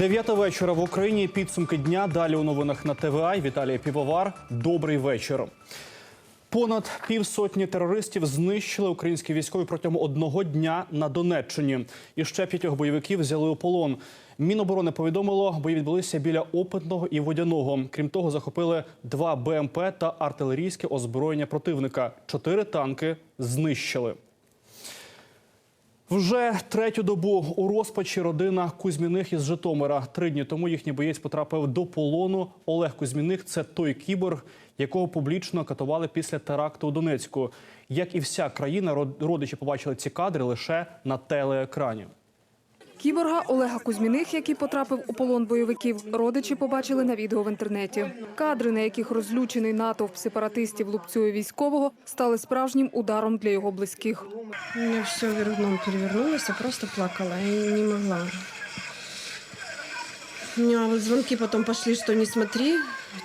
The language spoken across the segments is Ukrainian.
Дев'ята вечора в Україні. Підсумки дня. Далі у новинах на ТВА. Віталій Півовар. Добрий вечір. Понад півсотні терористів знищили українські військові протягом одного дня на Донеччині. І ще п'ятьох бойовиків взяли у полон. Міноборони повідомило, бої відбулися біля опитного і водяного. Крім того, захопили два БМП та артилерійське озброєння противника. Чотири танки знищили. Вже третю добу у розпачі родина Кузьміних із Житомира. Три дні тому їхній боєць потрапив до полону. Олег Кузьміних – це той кіборг, якого публічно катували після теракту у Донецьку. Як і вся країна, родичі побачили ці кадри лише на телеекрані. Кіборга Олега Кузьміних, який потрапив у полон бойовиків, родичі побачили на відео в інтернеті. Кадри, на яких розлючений натовп сепаратистів лупцює військового, стали справжнім ударом для його близьких. У все вверх дном перевернулось, я просто плакала, я не могла. У меня вот звонки потом пошли, что не смотри,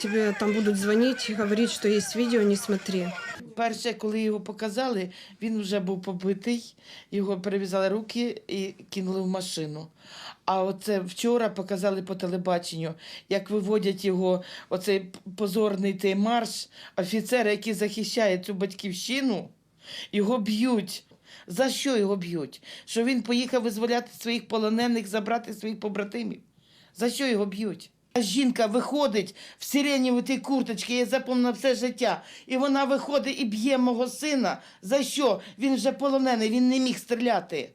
тебе там будут звонить, говорить, что есть видео, не смотри. Перше, коли його показали, він вже був побитий, його перев'язали руки і кинули в машину. А оце вчора показали по телебаченню, як виводять його, оцей позорний той марш, офіцери, які захищають цю батьківщину, його б'ють. За що його б'ють? Що він поїхав визволяти своїх полонених, забрати своїх побратимів? За що його б'ють? Жінка виходить в сиренєвій курточці, я запомнила все життя. І вона виходить і б'є мого сина. За що? Він вже полонений, він не міг стріляти.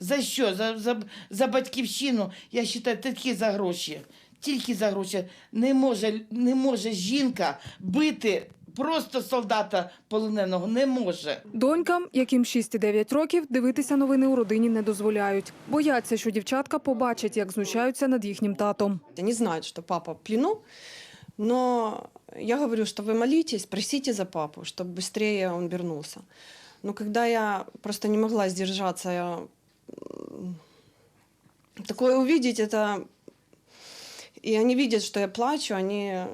За що? За, за, за батьківщину. Я вважаю, тільки за гроші. Тільки за гроші. Не може, не може жінка бити просто солдата полоненого. Не може. Донькам, яким 6 і 9 років, дивитися новини у родині не дозволяють. Бояться, що дівчатка побачать, як знущаються над їхнім татом. Они знают, что папа в плену, но я говорю, что вы молитесь, просите за папу, чтобы быстрее он вернулся. Но когда я просто не могла сдержаться, я... м, такое увидеть, это... И они видят, что я плачу, они...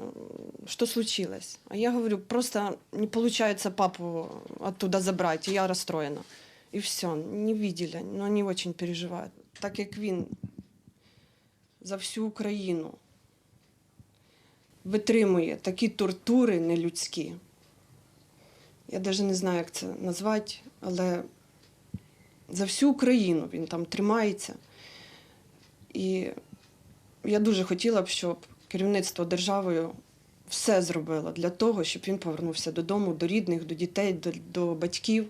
Что случилось? А я говорю, просто не получается папу оттуда забрать, и я расстроена. И все, не видели, но они очень переживают. Так як він за всю Україну витримує такі тортури нелюдські. Я навіть не знаю, як це назвати, але за всю Україну він там тримається. І я дуже хотіла б, щоб керівництво державою все зробило для того, щоб він повернувся додому, до рідних, до дітей, до, до батьків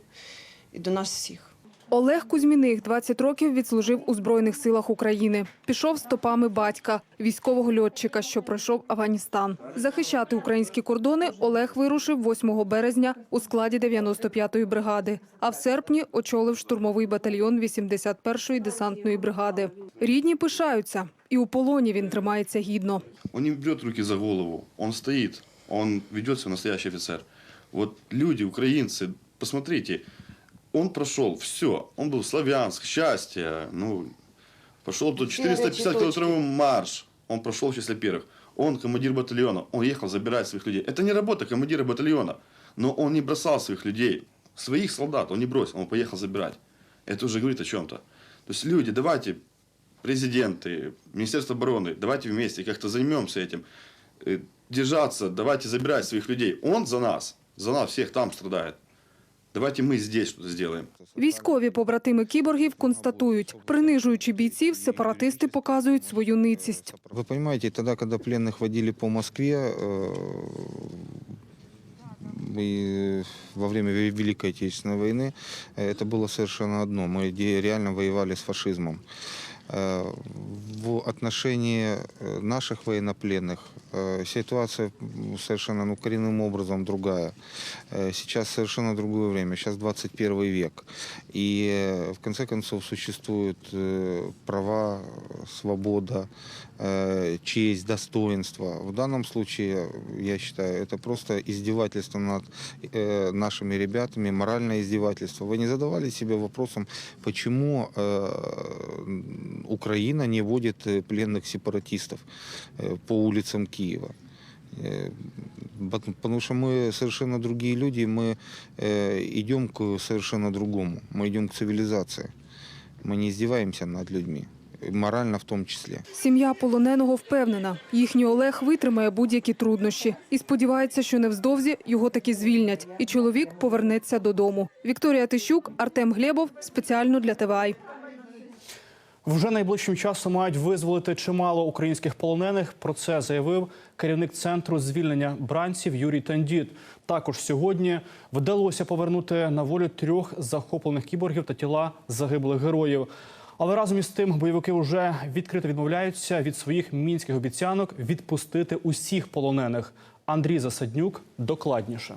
і до нас всіх. Олег Кузьміних 20 років відслужив у Збройних силах України. Пішов стопами батька, військового льотчика, що пройшов Афганістан. Захищати українські кордони Олег вирушив 8 березня у складі 95-ї бригади, а в серпні очолив штурмовий батальйон 81-ї десантної бригади. Рідні пишаються, і у полоні він тримається гідно. Он не берет руки за голову, он стоит, он ведет себя настоящий офицер. Вот люди, украинцы, посмотрите, он прошел все, он был Славянск, счастье, ну, пошел тут 450 километровый марш, он прошел в числе первых. Он командир батальона, он ехал забирать своих людей. Это не работа командира батальона, но он не бросал своих людей, своих солдат он не бросил, он поехал забирать. Это уже говорит о чем-то. То есть люди, давайте, президенты, Министерство обороны, давайте вместе как-то займемся этим. Э, Держаться, давайте забирать своих людей. Он за нас, за нас всех там страдает. Давайте мы здесь что-то сделаем. Військові побратими кіборгів констатують, принижуючи бійців, сепаратисти показують свою ницість. Вы понимаете, тогда, когда пленных водили по Москве, э, и во время Ве- Великой Отечественной войны, э, это было совершенно одно. Мы де- реально воевали с фашизмом. Э, В отношении э, наших военнопленных э, ситуация совершенно ну, коренным образом другая. Сейчас совершенно другое время, сейчас 21 век. И в конце концов существуют права, свобода, честь, достоинство. В данном случае, я считаю, это просто издевательство над нашими ребятами, моральное издевательство. Вы не задавали себе вопросом, почему Украина не вводит э, пленных сепаратистов э, по улицам Киева? Э, бот- Потому что мы совершенно другие люди, мы э, идем к совершенно другому, мы идем к цивилизации. Мы не издеваемся над людьми. морально в том числе. Сім'я полоненого впевнена, їхній Олег витримає будь-які труднощі і сподівається, що невздовзі його таки звільнять, і чоловік повернеться додому. Вікторія Тищук, Артем Глєбов спеціально для ТВАЙ. Вже найближчим часом мають визволити чимало українських полонених. Про це заявив керівник центру звільнення бранців Юрій Тандіт. Також сьогодні вдалося повернути на волю трьох захоплених кіборгів та тіла загиблих героїв. Але разом із тим бойовики вже відкрито відмовляються від своїх мінських обіцянок відпустити усіх полонених. Андрій Засаднюк докладніше.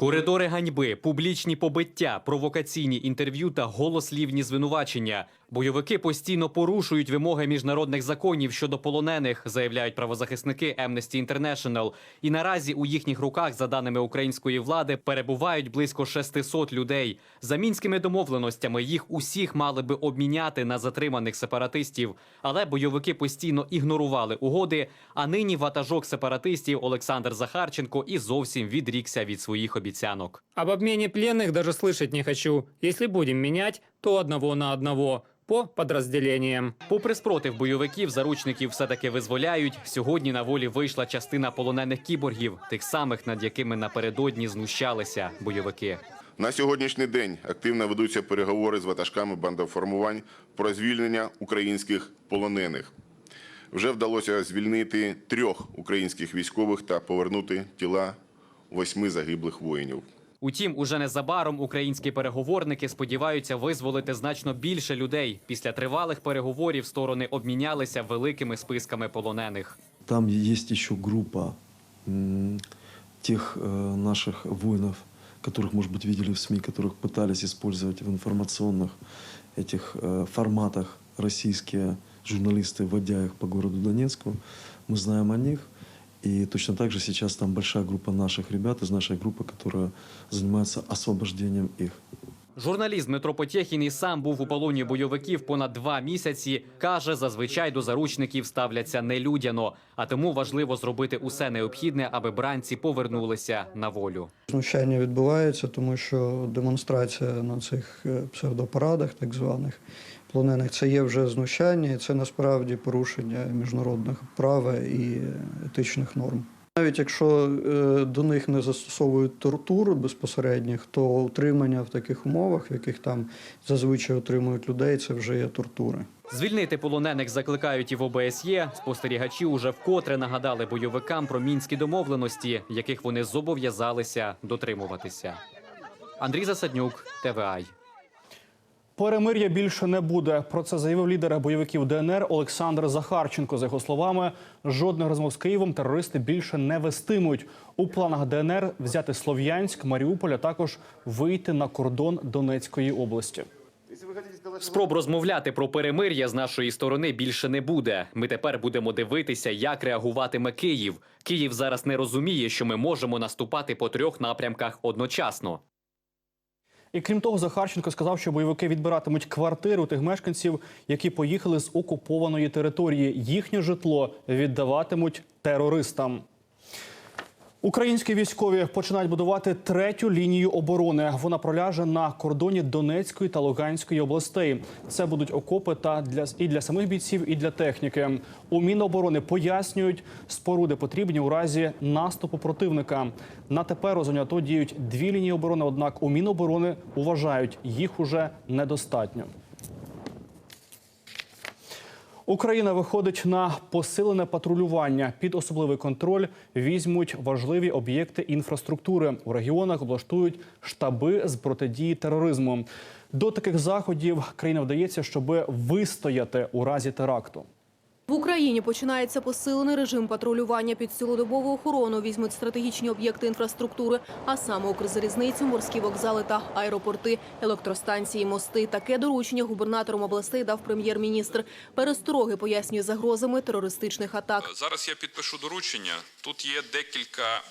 Коридори ганьби, публічні побиття, провокаційні інтерв'ю та голослівні звинувачення. Бойовики постійно порушують вимоги міжнародних законів щодо полонених, заявляють правозахисники Amnesty International. І наразі у їхніх руках, за даними української влади, перебувають близько 600 людей. За мінськими домовленостями їх усіх мали би обміняти на затриманих сепаратистів. Але бойовики постійно ігнорували угоди. А нині ватажок сепаратистів Олександр Захарченко і зовсім відрікся від своїх обіцянок. Об обмене пленных даже слышать не хочу. Если будем менять, то одного на одного по подразделениям. Попри спротив бойовиків, заручників все таки визволяють. Сьогодні на волі вийшла частина полонених кіборгів, тих самих, над якими напередодні знущалися бойовики. На сьогоднішній день активно ведуться переговори з ватажками бандоформувань про звільнення українських полонених. Вже вдалося звільнити трьох українських військових та повернути тіла восьми загиблих воїнів. Утім, уже незабаром українські переговорники сподіваються визволити значно більше людей. Після тривалих переговорів сторони обмінялися великими списками полонених. Там есть еще группа м, тех э, наших воинов, которых, может быть, видели в СМИ, которых пытались использовать в информационных этих э, форматах российские журналисты, вводя их по городу Донецку. Мы знаем о них. И точно так же сейчас там большая группа наших ребят из нашей группы, которая занимается освобождением их. Журналіст Дмитро Потєхін і сам був у полоні бойовиків понад два місяці. каже, зазвичай до заручників ставляться нелюдяно, а тому важливо зробити усе необхідне, аби бранці повернулися на волю. Знущання відбувається, тому що демонстрація на цих е, псевдопарадах, так званих полонених, це є вже знущання, і це насправді порушення міжнародних права і етичних норм. Навіть якщо е, до них не застосовують тортур безпосередніх, то утримання в таких умовах, в яких там зазвичай утримують людей, це вже є тортури. Звільнити полонених закликають і в ОБСЄ. Спостерігачі уже вкотре нагадали бойовикам про мінські домовленості, яких вони зобов'язалися дотримуватися. Андрій Засаднюк, ТВАЙ. Перемир'я більше не буде. Про це заявив лідер бойовиків ДНР Олександр Захарченко. За його словами, жодних розмов з Києвом терористи більше не вестимуть. У планах ДНР взяти Слов'янськ, Маріуполь, а також вийти на кордон Донецької області. Спроб розмовляти про перемир'я з нашої сторони більше не буде. Ми тепер будемо дивитися, як реагуватиме Київ. Київ зараз не розуміє, що ми можемо наступати по трьох напрямках одночасно. І крім того, Захарченко сказав, що бойовики відбиратимуть квартири у тих мешканців, які поїхали з окупованої території. Їхнє житло віддаватимуть терористам. Українські військові починають будувати третю лінію оборони. Вона проляже на кордоні Донецької та Луганської областей. Це будуть окопи та для і для самих бійців, і для техніки. У Міноборони пояснюють, споруди потрібні у разі наступу противника. На тепер у зоні АТО діють дві лінії оборони. Однак у Міноборони вважають, їх уже недостатньо. Україна виходить на посилене патрулювання. Під особливий контроль візьмуть важливі об'єкти інфраструктури. У регіонах облаштують штаби з протидії тероризму. До таких заходів країна вдається, щоб вистояти у разі теракту. В Україні починається посилений режим патрулювання під цілодобову охорону. Візьмуть стратегічні об'єкти інфраструктури, а саме Укрзалізницю, морські вокзали та аеропорти, електростанції, мости. Таке доручення губернатором областей дав прем'єр-міністр. Перестороги пояснює загрозами терористичних атак. Зараз я підпишу доручення. Тут є декілька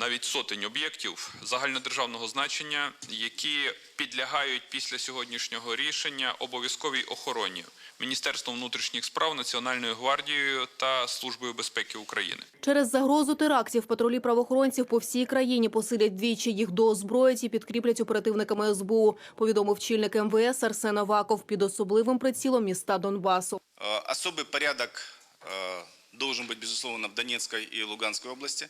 навіть сотень об'єктів загальнодержавного значення, які підлягають після сьогоднішнього рішення обов'язковій охороні Міністерством внутрішніх справ, Національною гвардією та Службою безпеки України. Через загрозу терактів патрулі правоохоронців по всій країні посилять двічі їх доозброять і підкріплять оперативниками СБУ, повідомив чільник МВС Арсен Аваков під особливим прицілом міста Донбасу. Э, Особый порядок э, должен быть, безусловно, в Донецкой и Луганской области.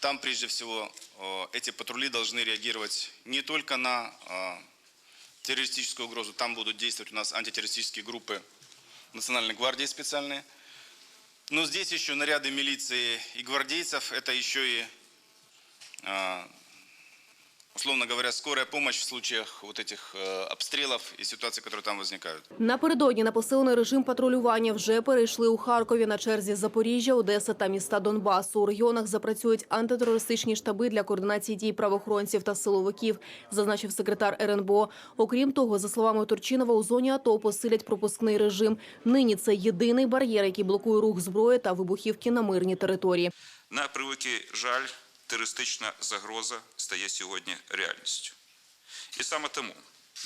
Там, прежде всего, э, эти патрули должны реагировать не только на э, террористическую угрозу, там будут действовать у нас антитеррористические группы Национальной гвардии специальные. Но здесь еще наряды милиции и гвардейцев, это еще и, э, условно говоря, скорая помощь в случаях вот этих э, обстрелов и ситуаций, которые там возникают. Напередодні на посилений режим патрулювання вже перейшли у Харкові на черзі Запоріжжя, Одеса та міста Донбасу. У регіонах запрацюють антитерористичні штаби для координації дій правоохоронців та силовиків, зазначив секретар РНБО. Окрім того, за словами Турчинова, у зоні АТО посилять пропускний режим. Нині це єдиний бар'єр, який блокує рух зброї та вибухівки на мирній території. На превеликий жаль, терористична загроза стає сьогодні реальністю. І саме тому,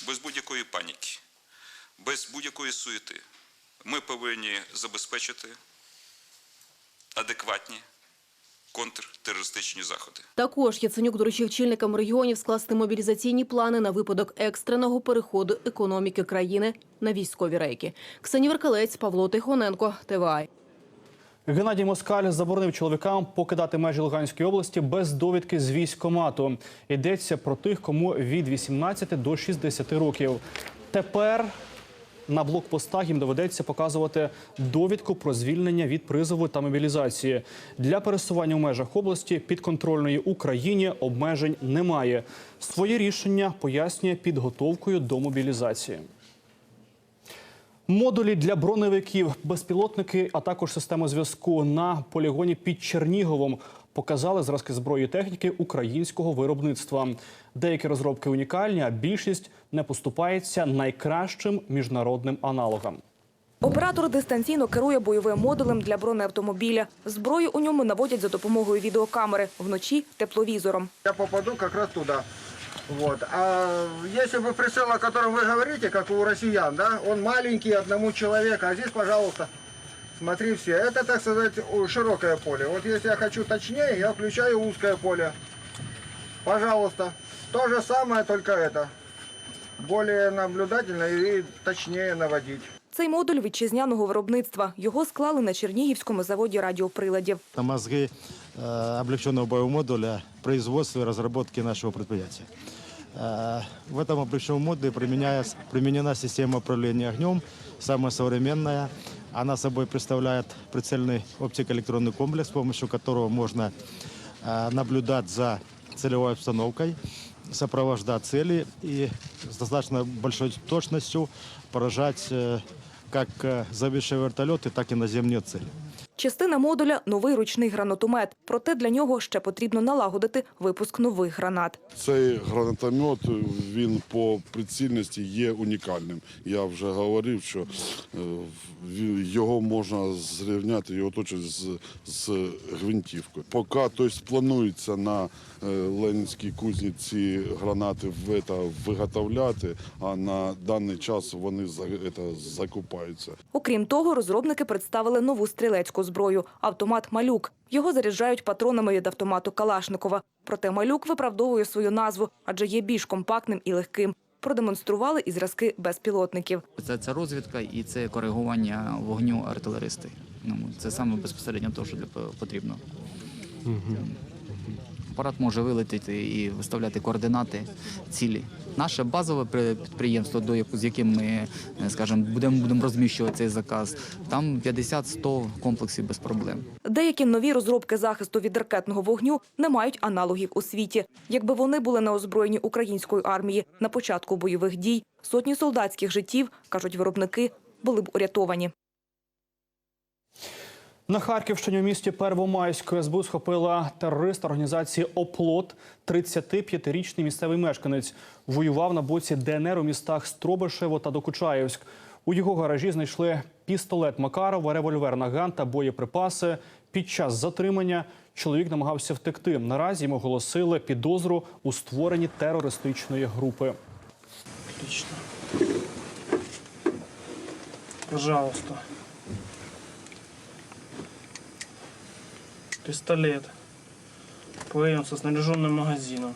без будь-якої паніки, без будь-якої суєти, ми повинні забезпечити адекватні контртерористичні заходи. Також Яценюк доручив чільникам регіонів скласти мобілізаційні плани на випадок екстреного переходу економіки країни на військові рейки. Ксенія Веркалець, Павло Тихоненко, ТВА. Геннадій Москаль заборонив чоловікам покидати межі Луганської області без довідки з військкомату. Йдеться про тих, кому від 18 до 60 років. Тепер на блокпостах їм доведеться показувати довідку про звільнення від призову та мобілізації. Для пересування в межах області підконтрольної Україні обмежень немає. Своє рішення пояснює підготовкою до мобілізації. Модулі для броневиків, безпілотники, а також системи зв'язку на полігоні під Черніговом показали зразки зброї і техніки українського виробництва. Деякі розробки унікальні, а більшість не поступається найкращим міжнародним аналогам. Оператор дистанційно керує бойовим модулем для бронеавтомобіля. Зброю у ньому наводять за допомогою відеокамери, вночі – тепловізором. Я попаду как раз туда. Вот. А если бы прицел, о котором вы говорите, как у россиян, да, он маленький, одному человеку, а здесь, пожалуйста, смотри все. Это, так сказать, широкое поле. Вот если я хочу точнее, я включаю узкое поле. Пожалуйста. То же самое, только это. Более наблюдательно и точнее наводить. Цей модуль вітчизняного виробництва. Його склали на Чернігівському заводі радіоприладів. Это мозги э, облегченного боевого модуля производства и разработки нашего предприятия. Э, в этом облегченном модуле применяя- применена система управления огнем, самая современная. Она собой представляет прицельный оптико-электронный комплекс, с помощью которого можно э, наблюдать за целевой обстановкой, сопровождать цели и с достаточно большой точностью поражать э, как э, зависшие вертолеты, так и наземные цели. Частина модуля – новий ручний гранатомет. Проте для нього ще потрібно налагодити випуск нових гранат. Цей гранатомет він по прицільності є унікальним. Я вже говорив, що е, його можна зрівняти його точно з, з гвинтівкою. Поки тобто, планується на е, Ленінській кузні ці гранати в, виготовляти, а на даний час вони закупаються. Окрім того, розробники представили нову стрілецьку зброю – автомат «Малюк». Його заряджають патронами від автомату Калашникова. Проте «Малюк» виправдовує свою назву, адже є більш компактним і легким. Продемонстрували і зразки безпілотників. Це, це розвідка і це коригування вогню артилеристи. Ну, це саме безпосередньо те, що для потрібно. Апарат може вилетіти і виставляти координати цілі. Наше базове при- підприємство, до яку- з яким ми, е, скажімо, будемо будемо розміщувати цей заказ, там 50-100 комплексів без проблем. Деякі нові розробки захисту від ракетного вогню не мають аналогів у світі. Якби вони були на озброєнні української армії на початку бойових дій, сотні солдатських життів, кажуть виробники, були б урятовані. На Харківщині у місті Первомайську СБУ схопила терориста організації «Оплот». 35-річний місцевий мешканець воював на боці ДНР у містах Стробишево та Докучаєвськ. У його гаражі знайшли пістолет Макарова, револьвер Наган та боєприпаси. Під час затримання чоловік намагався втекти. Наразі йому оголосили підозру у створенні терористичної групи. Отлично. Пожалуйста. Пистолет. ПМ со снаряженным магазином.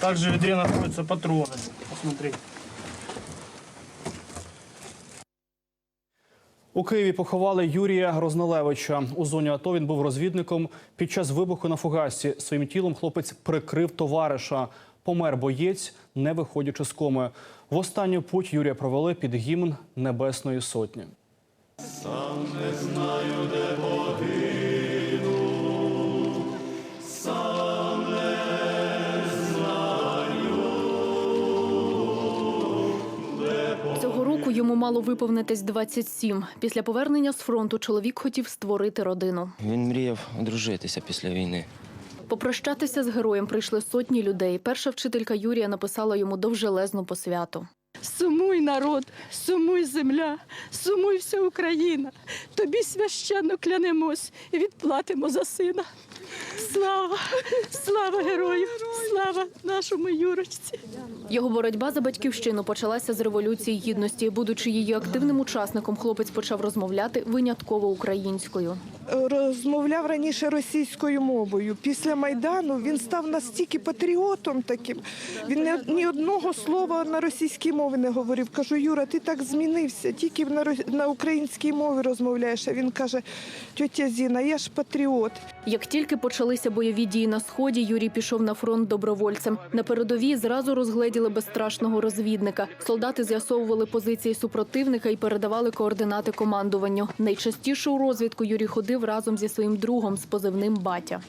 Также в ведре находятся патроны. Посмотри. У Києві поховали Юрія Розналевича. У зоні АТО він був розвідником. Під час вибуху на фугасі своїм тілом хлопець прикрив товариша. Помер боєць, не виходячи з коми. В останню путь Юрія провели під гімн Небесної Сотні. Сам не знаю, де погину, сам не знаю, де Цього року йому мало виповнитись 27. Після повернення з фронту чоловік хотів створити родину. Він мріяв одружитися після війни. Попрощатися з героєм прийшли сотні людей. Перша вчителька Юрія написала йому довжелезну посвяту. Сумуй, народ, сумуй земля, сумуй вся Україна. Тобі священно клянемось і відплатимо за сина. Слава, слава герою, слава нашому Юрочці. Його боротьба за батьківщину почалася з революції гідності. Будучи її активним учасником, хлопець почав розмовляти винятково українською. Розмовляв раніше російською мовою. Після Майдану він став настільки патріотом таким. Він не, ні одного слова на російській мові не говорив. Кажу, Юра, ти так змінився, тільки на, українській мові розмовляєш. А він каже, тьотя Зіна, я ж патріот. Як тільки почалися бойові дії на сході, Юрій пішов на фронт добровольцем. На передовій зразу розгледіли безстрашного розвідника. Солдати з'ясовували позиції супротивника і передавали координати командуванню. Найчастіше у розвідку Юрій ходив разом зі своїм другом з позивним батя.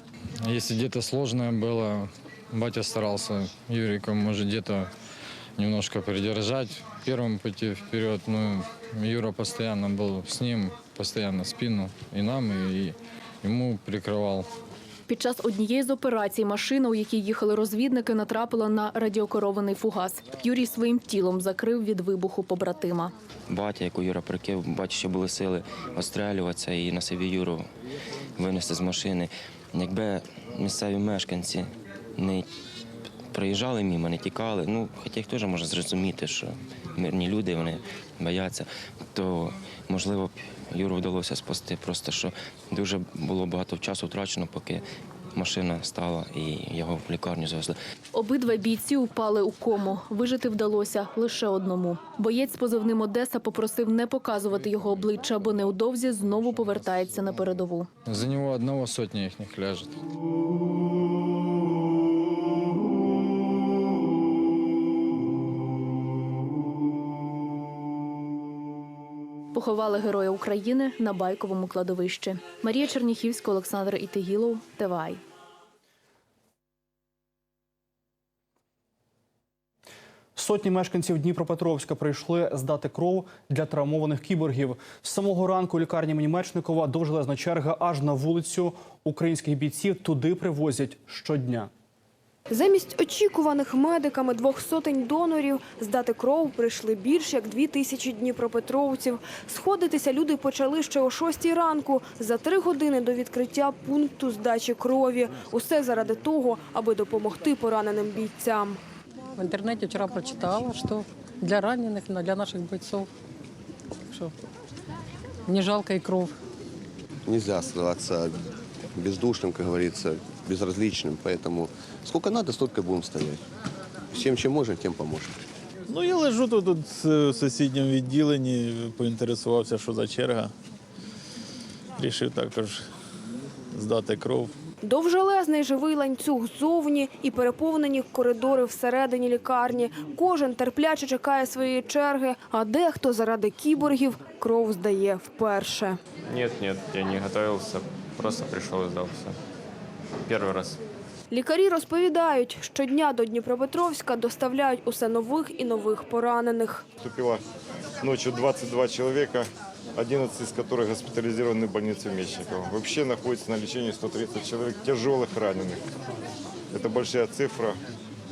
Если где-то сложное было, батя старался Юрика, может, где-то немножко придержать, первым пойти вперед. Ну, Юра постоянно был с ним, постоянно спину и нам, и ему прикрывал. Під час однієї з операцій машина, у якій їхали розвідники, натрапила на радіокерований фугас. Юрій своїм тілом закрив від вибуху побратима. Батя, яку Юра прикив, бачу, що були сили острелюватися і на собі Юру винести з машини. Якби місцеві мешканці не проїжджали мимо, не тікали, ну, хоча їх теж можна зрозуміти, що мирні люди, вони бояться, то можливо Юру вдалося спасти. Просто що дуже було багато часу втрачено, поки машина стала і його в лікарню завезли. Обидва бійці упали у кому. Вижити вдалося лише одному. Боєць з позивним Одеса попросив не показувати його обличчя, бо невдовзі знову повертається на передову. За нього одного сотня їхніх ляжет. Поховали героя України на байковому кладовищі. Марія Черніхівська, Олександр Ітигілов, ТВАЙ. Сотні мешканців Дніпропетровська прийшли здати кров для травмованих кіборгів. З самого ранку лікарні імені Мечникова довжелезна черга аж на вулицю українських бійців туди привозять щодня. Замість очікуваних медиками двох сотень донорів здати кров прийшли більш як дві тисячі дніпропетровців. Сходитися люди почали ще о шостій ранку, за три години до відкриття пункту здачі крові. Усе заради того, аби допомогти пораненим бійцям. В интернете вчера прочитала, что для раненых, но для наших бойцов, что не жалко и кров. Нельзя оставаться бездушным, как говорится, безразличным. Поэтому сколько надо, столько будем стоять. Всем, чем можем, тем поможем. Ну, я лежу тут, тут в сусідньому відділенні, поінтересувався, що за черга. Рішив також здати кров. Довжелезний живий ланцюг ззовні і переповнені коридори всередині лікарні. Кожен терпляче чекає своєї черги, а дехто заради кіборгів кров здає вперше. Нет, нет, я не готовился, просто пришел и сдался. Первый раз. Лікарі розповідають, щодня до Дніпропетровська доставляють усе нових і нових поранених. Поступило ночью 22 человека, 11 из которых госпитализированы в больнице Мечникова. Вообще находится на лечении 130 человек тяжелых раненых. Это большая цифра,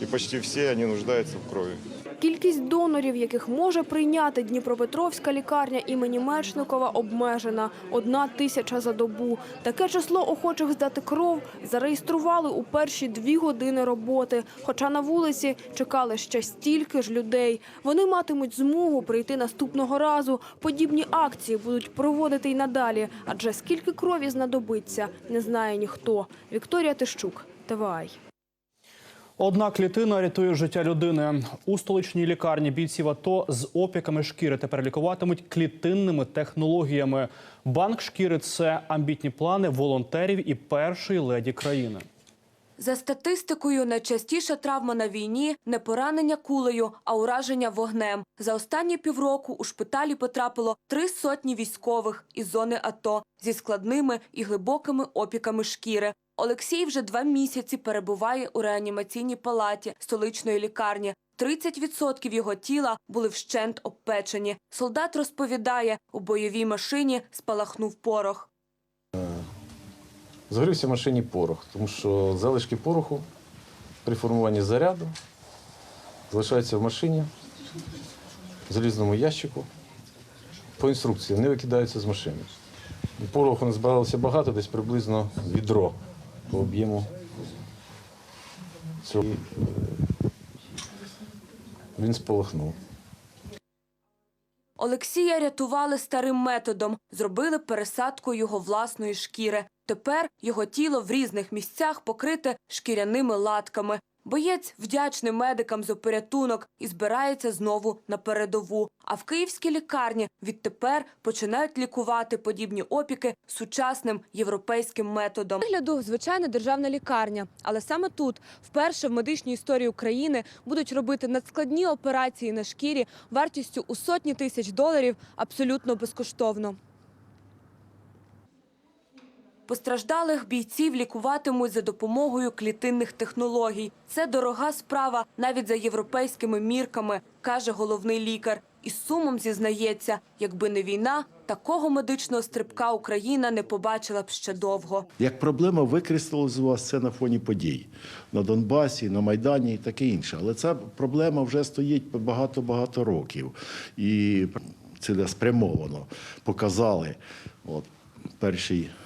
и почти все они нуждаются в крови. Кількість донорів, яких може прийняти Дніпропетровська лікарня імені Мечникова, обмежена – одна тисяча за добу. Таке число охочих здати кров зареєстрували у перші дві години роботи. Хоча на вулиці чекали ще стільки ж людей. Вони матимуть змогу прийти наступного разу. Подібні акції будуть проводити й надалі. Адже скільки крові знадобиться, не знає ніхто. Вікторія Тищук, ТВАЙ. Одна клітина рятує життя людини. У столичній лікарні бійців АТО з опіками шкіри тепер лікуватимуть клітинними технологіями. Банк шкіри це амбітні плани волонтерів і першої леді країни. За статистикою, найчастіша травма на війні – не поранення кулею, а ураження вогнем. За останні півроку у шпиталі потрапило три сотні військових із зони АТО зі складними і глибокими опіками шкіри. Олексій вже два місяці перебуває у реанімаційній палаті столичної лікарні. 30% його тіла були вщент обпечені. Солдат розповідає, у бойовій машині спалахнув порох. Згорівся в машині порох, тому що залишки пороху при формуванні заряду залишаються в машині, в залізному ящику. По інструкції не викидаються з машини. Пороху не збиралося багато, десь приблизно відро по об'єму. Е, Він сполохнув. Олексія рятували старим методом, зробили пересадку його власної шкіри. Тепер його тіло в різних місцях покрите шкіряними латками. Боєць вдячний медикам за порятунок і збирається знову на передову. А в київській лікарні відтепер починають лікувати подібні опіки сучасним європейським методом. Вигляду звичайна державна лікарня, але саме тут, вперше в медичній історії України, будуть робити надскладні операції на шкірі вартістю у сотні тисяч доларів абсолютно безкоштовно. Постраждалих бійців лікуватимуть за допомогою клітинних технологій. Це дорога справа навіть за європейськими мірками, каже головний лікар. І сумом зізнається, якби не війна, такого медичного стрибка Україна не побачила б ще довго. Як проблема викристалізувалася це на фоні подій на Донбасі, на Майдані і таке інше. Але ця проблема вже стоїть багато-багато років. І цілеспрямовано показали от, першій на-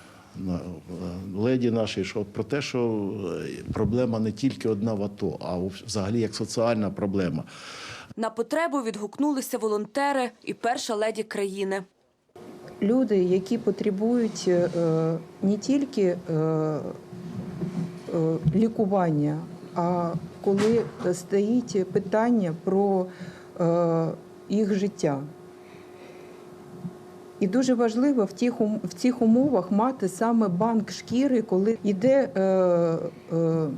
леді нашій, що про те, що е, проблема не тільки одна в АТО, а взагалі як соціальна проблема. На потребу відгукнулися волонтери і перша леді країни. люди, які потребують е, не тільки е, е, лікування, а коли стоїть питання про е, їх життя. І дуже важливо в тих, в цих умовах мати саме банк шкіри, коли йде е, е,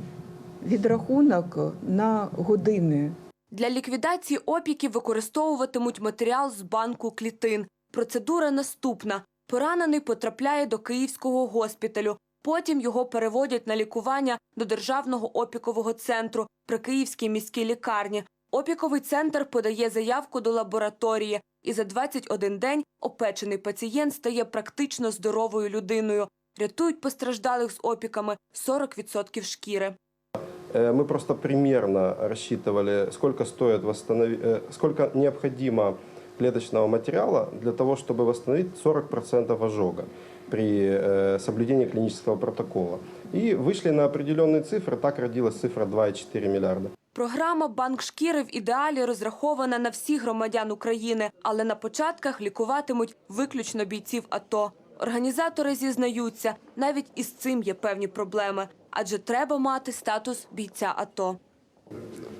відрахунок на години. Для ліквідації опіків використовуватимуть матеріал з банку клітин. Процедура наступна. Поранений потрапляє до Київського госпіталю. Потім його переводять на лікування до Державного опікового центру при Київській міській лікарні. Опіковий центр подає заявку до лабораторії, і за 21 день опечений пацієнт стає практично здоровою людиною. Рятують постраждалих з опіками 40% шкіри. Э, Мы просто примерно рассчитывали, сколько стоит восстановить, сколько необходимо клеточного материала для того, чтобы восстановить 40% ожога при э, соблюдении клинического протокола. И вышли на определенные цифры, так родилась цифра 2,4 миллиарда. Програма Банк шкіри в ідеалі розрахована на всіх громадян України, але на початках лікуватимуть виключно бійців АТО. Організатори зізнаються, навіть із цим є певні проблеми, адже треба мати статус бійця АТО.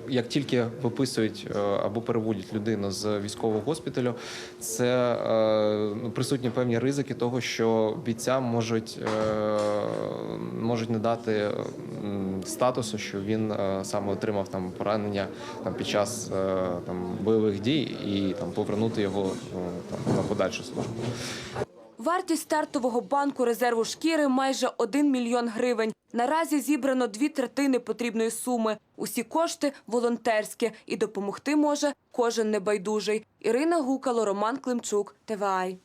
Як тільки виписують е, або переводять людину з військового госпіталю, це е, ну, присутні певні ризики того, що бійцям можуть, е, можуть не дати статусу, що він саме отримав там поранення там під час там бойових дій і там повернути його ну, там на подальшу службу. Вартість стартового банку резерву шкіри майже 1 мільйон гривень. Наразі зібрано дві третини потрібної суми. Усі кошти волонтерські і допомогти може кожен небайдужий. Ірина Гукало, Роман Климчук, ТВАЙ.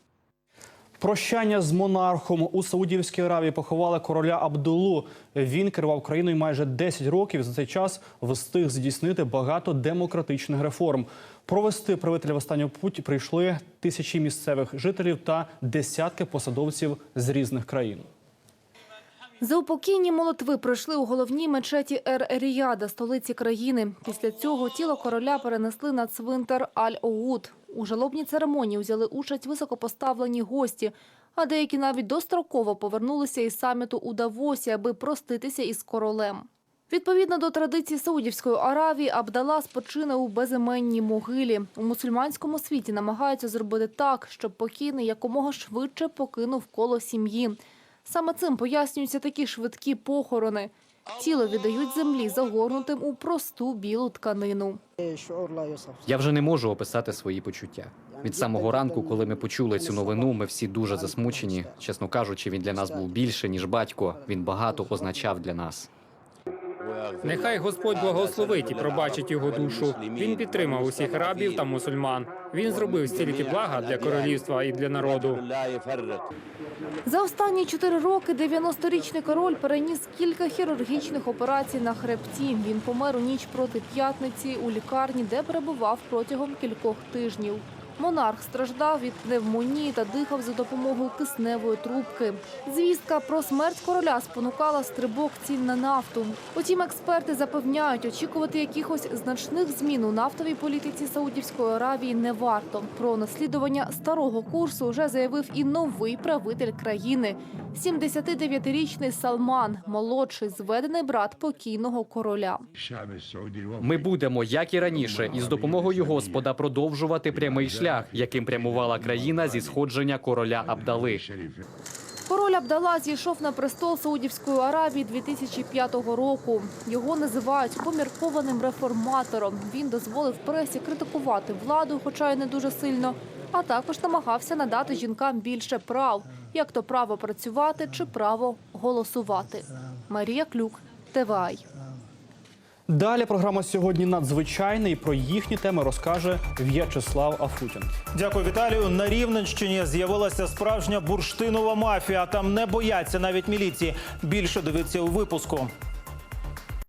Прощання з монархом у Саудівській Аравії поховали короля Абдулу. Він керував країною майже 10 років. За цей час встиг здійснити багато демократичних реформ. Провести правителя в останню путь прийшли тисячі місцевих жителів та десятки посадовців з різних країн. Заупокійні молитви пройшли у головній мечеті Ер-Ріяда, столиці країни. Після цього тіло короля перенесли на цвинтар Аль-Оуд. У жалобній церемонії взяли участь високопоставлені гості, а деякі навіть достроково повернулися із саміту у Давосі, аби проститися із королем. Відповідно до традицій Саудівської Аравії, Абдала спочине у безіменній могилі. У мусульманському світі намагаються зробити так, щоб покійний якомога швидше покинув коло сім'ї. Саме цим пояснюються такі швидкі похорони. Тіло віддають землі, загорнутим у просту білу тканину. Я вже не можу описати свої почуття. Від самого ранку, коли ми почули цю новину, ми всі дуже засмучені. Чесно кажучи, він для нас був більше ніж батько. Він багато означав для нас. Нехай Господь благословить і пробачить його душу. Він підтримав усіх арабів та мусульман. Він зробив стільки блага для королівства і для народу. За останні чотири роки 90-річний король переніс кілька хірургічних операцій на хребті. Він помер у ніч проти п'ятниці у лікарні, де перебував протягом кількох тижнів. Монарх страждав від пневмонії та дихав за допомогою кисневої трубки. Звістка про смерть короля спонукала стрибок цін на нафту. Утім, експерти запевняють, очікувати якихось значних змін у нафтовій політиці Саудівської Аравії не варто. Про наслідування старого курсу вже заявив і новий правитель країни – 79-річний Салман, молодший зведений брат покійного короля. Ми будемо, як і раніше, із допомогою Господа продовжувати прямий шлях, яким прямувала країна зі сходження короля Абдали. Король Абдала зійшов на престол Саудівської Аравії 2005 року. Його називають поміркованим реформатором. Він дозволив пресі критикувати владу, хоча й не дуже сильно, а також намагався надати жінкам більше прав, як то право працювати чи право голосувати. Марія Клюк, ТВАЙ. Далі програма сьогодні надзвичайна і про їхні теми розкаже В'ячеслав Афутін. Дякую, Віталію. На Рівненщині з'явилася справжня бурштинова мафія. Там не бояться навіть міліції. Більше дивіться у випуску.